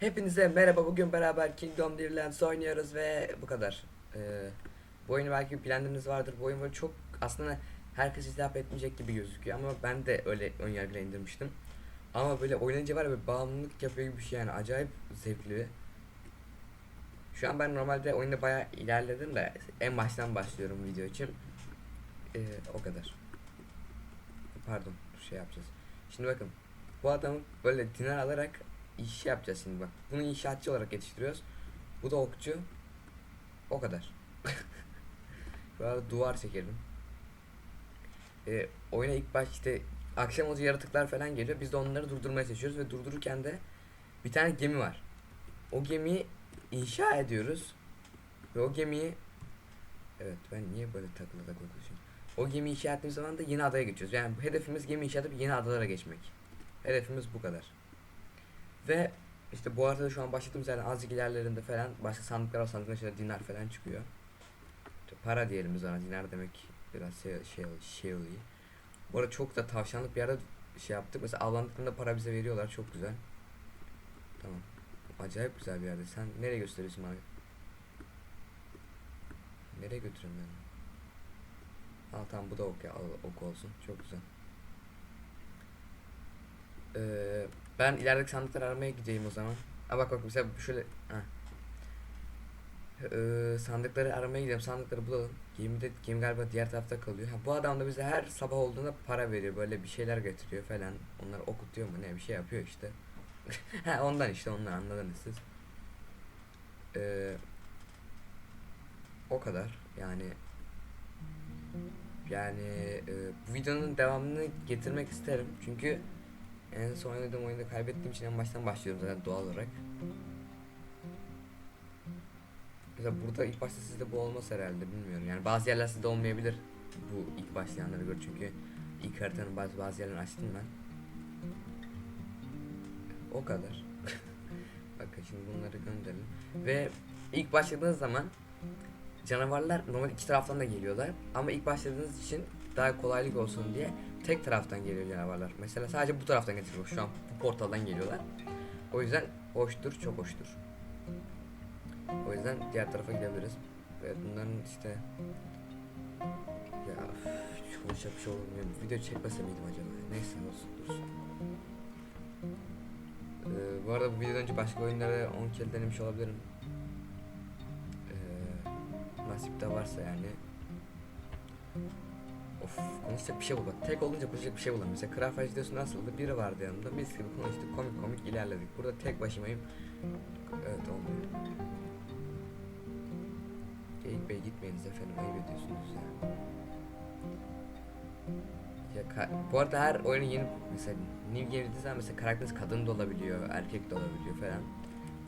Hepinize merhaba bugün beraber Kingdom Dearlands oynuyoruz ve bu kadar. Ee, bu oyunu belki bilenleriniz vardır. Bu oyun çok aslında herkes hitap etmeyecek gibi gözüküyor ama ben de öyle ön yargıyla indirmiştim. Ama böyle oynayınca var ya böyle bağımlılık yapıyor gibi bir şey yani acayip zevkli. Şu an ben normalde oyunda bayağı ilerledim de en baştan başlıyorum video için. Ee, o kadar. Pardon şey yapacağız. Şimdi bakın bu adamı böyle dinar alarak iş yapacağız şimdi bak. Bunu inşaatçı olarak yetiştiriyoruz. Bu da okçu. O kadar. Böyle duvar çekelim. Ee, oyuna ilk baş işte akşam olunca yaratıklar falan geliyor. Biz de onları durdurmaya çalışıyoruz ve durdururken de bir tane gemi var. O gemiyi inşa ediyoruz. Ve o gemiyi Evet ben niye böyle takılı takılı konuşuyorum. O gemi inşa ettiğimiz zaman da yeni adaya geçiyoruz. Yani hedefimiz gemi inşa edip yeni adalara geçmek. Hedefimiz bu kadar. Ve işte bu arada şu an başladığımız yerden azıcık ilerlerinde falan başka sandıklar var sandıkların içinde dinar falan çıkıyor. İşte para diyelim biz ona dinar demek biraz şey şey şey oluyor. Bu arada çok da tavşanlık bir yerde şey yaptık. Mesela avlandıklarında para bize veriyorlar çok güzel. Tamam. Acayip güzel bir yerde. Sen nereye gösteriyorsun bana? Nereye götürüyorum ben? Al tamam bu da ok, al, ok olsun. Çok güzel. Ee, ben ilerideki sandıkları aramaya gideyim o zaman. Aa bak bak mesela şöyle ha. Ee, sandıkları aramaya gidelim. Sandıkları bulalım. Gemi de gemi galiba diğer tarafta kalıyor. Ha, bu adam da bize her sabah olduğunda para veriyor. Böyle bir şeyler getiriyor falan. Onları okutuyor mu ne bir şey yapıyor işte. ha ondan işte ondan anladınız siz. Ee, o kadar yani yani e, bu videonun devamını getirmek isterim çünkü en son oynadığım oyunda kaybettiğim için en baştan başlıyorum zaten doğal olarak. Mesela burada ilk başta sizde bu olmaz herhalde bilmiyorum. Yani bazı yerler sizde olmayabilir bu ilk başlayanlara göre çünkü ilk haritanın bazı bazı yerlerini açtım ben. O kadar. Bakın şimdi bunları gönderelim. Ve ilk başladığınız zaman canavarlar normal iki taraftan da geliyorlar ama ilk başladığınız için daha kolaylık olsun diye tek taraftan geliyor canavarlar. Mesela sadece bu taraftan getiriyor. Şu an bu portaldan geliyorlar. O yüzden hoştur, çok hoştur. O yüzden diğer tarafa gidebiliriz. Ve bunların işte ya üf, konuşacak bir şey olmuyor. Video çekmese miydim acaba? Neyse olsun dursun. Ee, bu arada bu videodan önce başka oyunlara 10 kere denemiş olabilirim. Ee, nasip de varsa yani. Of konuşacak bir şey bul bak. Tek olunca konuşacak bir şey bulamıyorum. Mesela Craft videosu nasıldı? Biri vardı yanımda. Mis gibi konuştuk. Komik komik ilerledik. Burada tek başımayım. Evet olmuyor. Geyik Bey gitmeyiniz efendim. Ayıp ediyorsunuz ya. Ya bu arada her oyunun yeni mesela New Game zaman mesela karakteriniz kadın da olabiliyor, erkek de olabiliyor falan.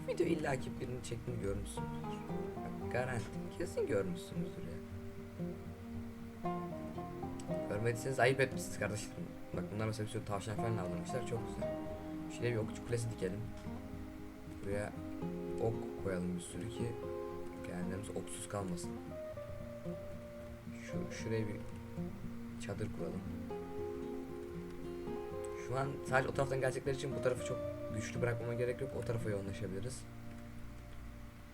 Video illaki birini çektiğini görmüşsünüzdür. Garanti. Kesin görmüşsünüzdür ya. Görmediyseniz ayıp etmişsiniz kardeşim. Bak bunlar mesela bir sürü tavşan falan avlamışlar. Çok güzel. Şuraya bir okçu kulesi dikelim. Buraya ok koyalım bir sürü ki kendimiz oksuz kalmasın. Şu şuraya bir çadır kuralım. Şu an sadece o taraftan gelecekleri için bu tarafı çok güçlü bırakmama gerek yok. O tarafa yoğunlaşabiliriz.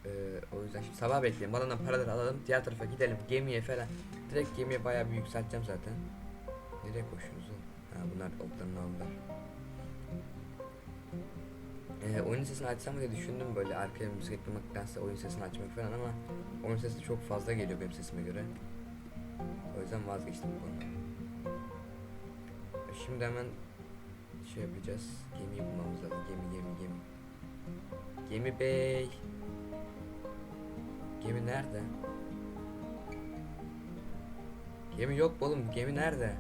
Ee, o yüzden şimdi sabah bekleyelim. Bana paraları alalım. Diğer tarafa gidelim. Gemiye falan. Direkt gemiye bayağı bir yükselteceğim zaten. Nereye koşuyoruz oğlum? Ha bunlar oklarını aldılar. Ee, oyun sesini açsam diye düşündüm böyle arkaya müzik eklemektense oyun sesini açmak falan ama oyun sesi çok fazla geliyor benim sesime göre. O yüzden vazgeçtim bu konuda. E, Şimdi hemen şey yapacağız. Gemiyi bulmamız lazım. Gemi gemi gemi. Gemi bey. Gemi nerede? Gemi yok oğlum. Gemi nerede?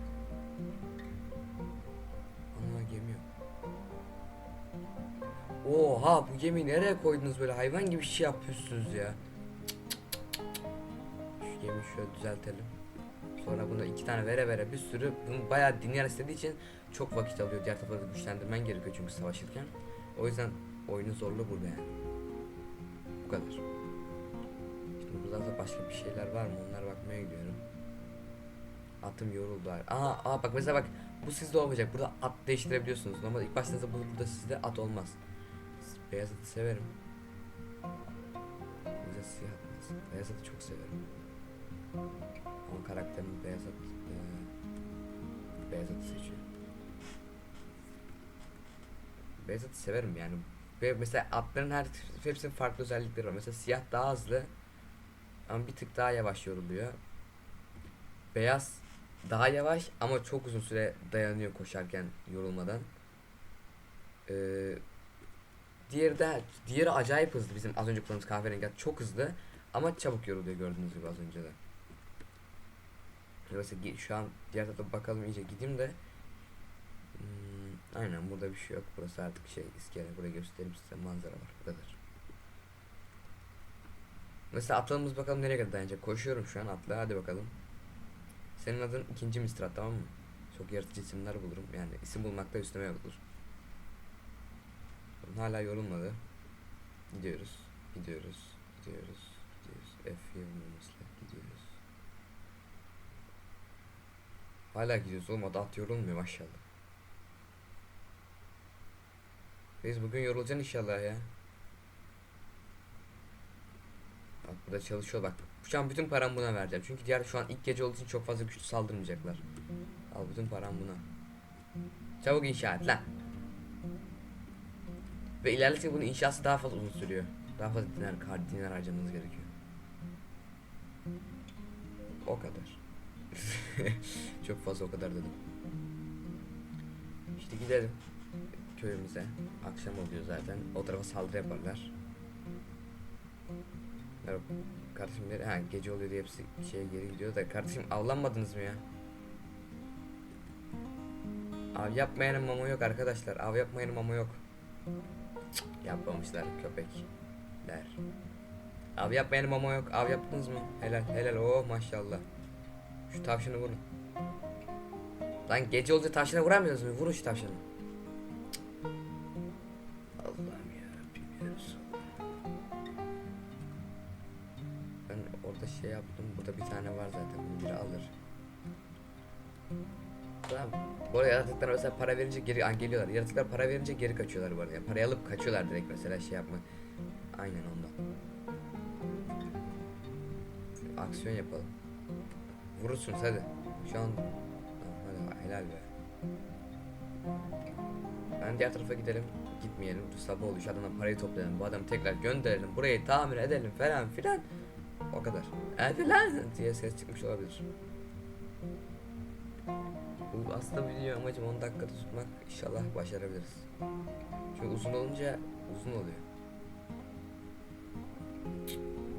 Oha bu gemiyi nereye koydunuz böyle hayvan gibi şey yapıyorsunuz ya. Şu gemiyi şöyle düzeltelim. Sonra bunu iki tane vere vere bir sürü bunu bayağı dinleyen istediği için çok vakit alıyor. Diğer tarafları güçlendirmen gerekiyor çünkü savaşırken. O yüzden oyunun zorluğu burada yani. Bu kadar. Şimdi burada da başka bir şeyler var mı? Onlara bakmaya gidiyorum. Atım yoruldu. Aa, aa bak mesela bak bu sizde olmayacak. Burada at değiştirebiliyorsunuz. Normal ilk başta bu burada sizde at olmaz. Beyaz severim. Bize siyah atmaz. Beyaz atı çok severim. Ama karakterim beyaz at, e, beyaz seçiyor. Beyaz severim yani. Ve mesela atların her hepsinin farklı özellikleri var. Mesela siyah daha hızlı ama bir tık daha yavaş yoruluyor. Beyaz daha yavaş ama çok uzun süre dayanıyor koşarken yorulmadan. Ee, diğeri de diğeri acayip hızlı bizim az önce kullandığımız kahverengi çok hızlı ama çabuk yoruluyor gördüğünüz gibi az önce de. Gi- şu an diğer tarafa bakalım iyice gideyim de Hmm, aynen burada bir şey yok. Burası artık şey iskele. Buraya göstereyim size manzara var. Bu kadar. Mesela atlarımız bakalım nereye kadar dayanacak. Koşuyorum şu an atla hadi bakalım. Senin adın ikinci Mistrat tamam mı? Çok yaratıcı isimler bulurum. Yani isim bulmakta üstüme olur. Hala yorulmadı. Gidiyoruz. Gidiyoruz. Gidiyoruz. Gidiyoruz. F yılmamızla gidiyoruz. Hala gidiyoruz oğlum. At yorulmuyor maşallah. Biz bugün yorulacaksın inşallah ya. Bak burada çalışıyor bak. Şu an bütün param buna vereceğim. Çünkü diğer şu an ilk gece olduğu için çok fazla güçlü saldırmayacaklar. Al bütün param buna. Çabuk inşa lan. Ve ilerledikçe bunun inşası daha fazla uzun sürüyor. Daha fazla dinar, kar, dinar harcamanız gerekiyor. O kadar. çok fazla o kadar dedim. İşte gidelim köyümüze. Akşam oluyor zaten. O tarafa saldırı yaparlar. Merhaba. Kardeşim nereye? Ha gece oluyor diye hepsi şeye geri gidiyor da kardeşim avlanmadınız mı ya? Av yapmayanın mama yok arkadaşlar. Av yapmayanın mama yok. Yapmamışlar köpekler. Av yapmayanın mama yok. Av yaptınız mı? Helal helal. Oh maşallah. Şu tavşanı vurun. Lan gece olunca tavşana vuramıyorsunuz mu? Vurun şu tavşanı. Allah'ım yarabbim. Ben orada şey yaptım. Burada bir tane var zaten. Biri alır. Bu arada yaratıklar mesela para verince geri Aa, geliyorlar. Yaratıklar para verince geri kaçıyorlar bu arada. Yani parayı alıp kaçıyorlar direkt mesela şey yapma. Aynen ondan. Aksiyon yapalım. Vurursunuz hadi. Şu an hadi helal be. Ben diğer tarafa gidelim. Gitmeyelim. Sabah oluyor. Şu adamdan parayı toplayalım. Bu adamı tekrar gönderelim. Burayı tamir edelim falan filan. O kadar. E filan diye ses çıkmış olabilir. Aslında video amacım 10 dakikada tutmak. İnşallah başarabiliriz. Çünkü uzun olunca uzun oluyor.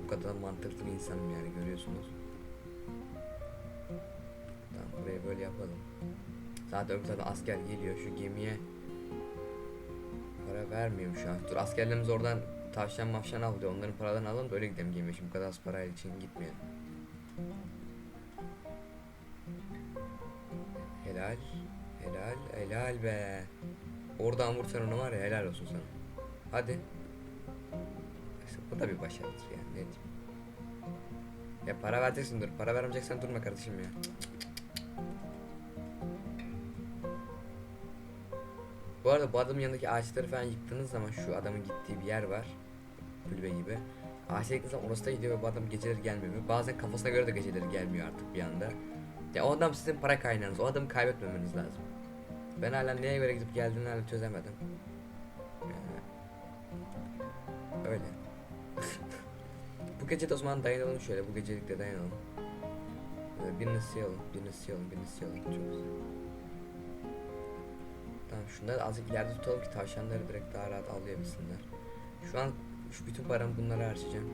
Bu kadar mantıklı bir insanım yani görüyorsunuz. Tamam burayı böyle yapalım. Zaten öbür tarafta asker geliyor şu gemiye para vermiyorum şu an. Dur askerlerimiz oradan tavşan mafşan al diyor. Onların paralarını alalım da öyle gidelim gemiye. Şimdi bu kadar az parayla için gitmeyelim. Helal. Helal. Helal be. Oradan vur sen onu var ya helal olsun sana. Hadi. İşte bu da bir başarıdır yani ne diyeyim. Ya para vereceksin dur. Para vermeyeceksen durma kardeşim ya. Bu arada bu adamın yanındaki ağaçları falan yıktığınız zaman şu adamın gittiği bir yer var. Kulübe gibi. Ağaçları yıktığınız zaman orası da gidiyor ve bu adam geceleri gelmiyor. Bazen kafasına göre de geceleri gelmiyor artık bir anda. Ya o adam sizin para kaynağınız. O adamı kaybetmemeniz lazım. Ben hala neye göre gidip geldiğini hala çözemedim. Yani, öyle. bu gece de o zaman dayanalım şöyle. Bu gecelik de dayanalım. Ee, birini sıyalım, birini sıyalım, birini sıyalım. Çok güzel. Tamam şunları azıcık ileride tutalım ki tavşanları direkt daha rahat avlayabilsinler. Şu an şu bütün paramı bunlara harcayacağım.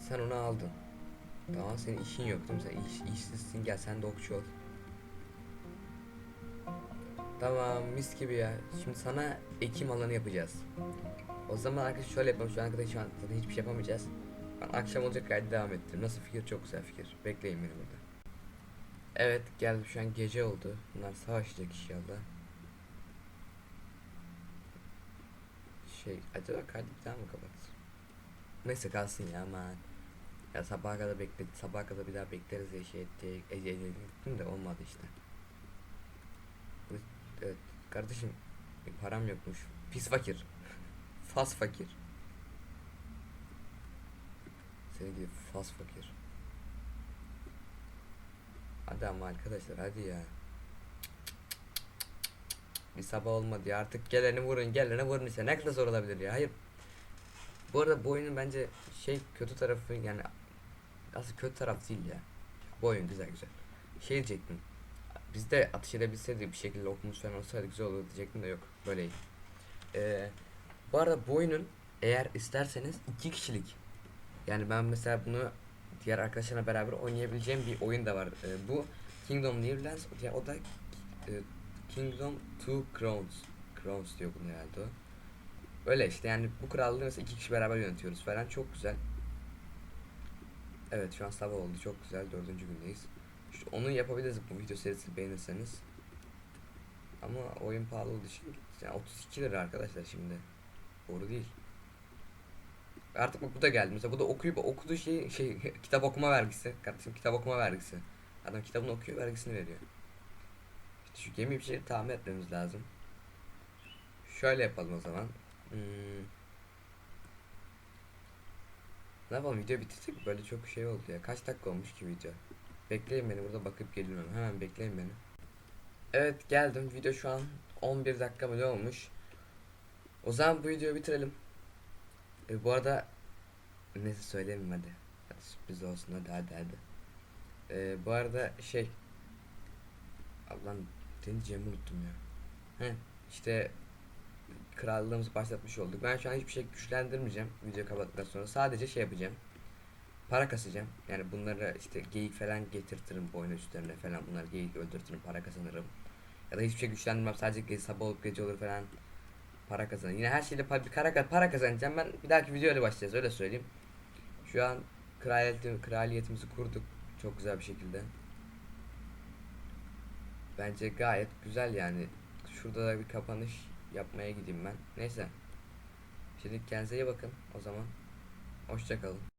Sen onu aldın. Tamam senin işin yok değil mi? Sen iş, işsizsin gel sen de okçu ol. Tamam mis gibi ya. Şimdi sana ekim alanı yapacağız. O zaman arkadaşlar şöyle yapalım. Şu an arkadaşlar şu an zaten hiçbir şey yapamayacağız. Ben akşam olacak kaydı devam ettim. Nasıl fikir? Çok güzel fikir. Bekleyin beni burada. Evet geldim şu an gece oldu. Bunlar savaşacak inşallah. Şey acaba kaydı bir daha mı kapat? Neyse kalsın ya aman. Ya sabaha kadar bekledik, sabaha kadar bir daha bekleriz diye şey diye Ece Ece gittim de olmadı işte. Evet, kardeşim bir param yokmuş. Pis fakir. Fas fakir. Seni gibi fas fakir. Hadi ama arkadaşlar hadi ya. Bir sabah olmadı ya artık geleni vurun geleni vurun işte ne kadar zor olabilir ya hayır. Bu arada bu oyunun bence şey kötü tarafı yani aslında kötü taraf değil ya. Bu oyun güzel güzel. Şey diyecektim. Biz de atış edebilseydik bir şekilde okumuz falan olsaydı güzel olurdu diyecektim de yok. Böyle iyi. Ee, bu arada bu oyunun eğer isterseniz iki kişilik yani ben mesela bunu diğer arkadaşlarla beraber oynayabileceğim bir oyun da var. Ee, bu Kingdom New Lands ya o da e, Kingdom Two Crowns. Crowns diyor bunu herhalde o. Öyle işte yani bu krallığı mesela iki kişi beraber yönetiyoruz falan çok güzel. Evet şu an sabah oldu çok güzel dördüncü gündeyiz. İşte onu yapabiliriz bu video serisini beğenirseniz. Ama oyun pahalı olduğu için yani 32 lira arkadaşlar şimdi. Doğru değil. Artık bak bu da geldi. Mesela bu da okuyup okuduğu şey şey kitap okuma vergisi. Kardeşim kitap okuma vergisi. Adam kitabını okuyor vergisini veriyor. İşte şu gemi bir şeyleri tamir etmemiz lazım. Şöyle yapalım o zaman. Hmm. Ne yapalım video bitirsek böyle çok şey oldu ya. Kaç dakika olmuş ki video? Bekleyin beni burada bakıp geliyorum. Hemen bekleyin beni. Evet geldim. Video şu an 11 dakika mı olmuş? O zaman bu videoyu bitirelim. E, bu arada neyse söyleyeyim hadi. hadi. Sürpriz olsun hadi hadi hadi. E, bu arada şey Allah'ım seni diyeceğimi unuttum ya. He işte krallığımızı başlatmış olduk. Ben şu an hiçbir şey güçlendirmeyeceğim video kapattıktan sonra. Sadece şey yapacağım. Para kasacağım. Yani bunları işte geyik falan getirtirim bu oyun üstlerine falan. Bunları geyik öldürtürüm para kazanırım. Ya da hiçbir şey güçlendirmem. Sadece gece sabah olup gece olur falan. Para kazanırım. Yine her şeyle para, para, kazanacağım. Ben bir dahaki videoyla başlayacağız öyle söyleyeyim. Şu an kraliyet, kraliyetimizi kurduk. Çok güzel bir şekilde. Bence gayet güzel yani. Şurada da bir kapanış yapmaya gideyim ben. Neyse. Şimdi kendinize iyi bakın o zaman. Hoşçakalın.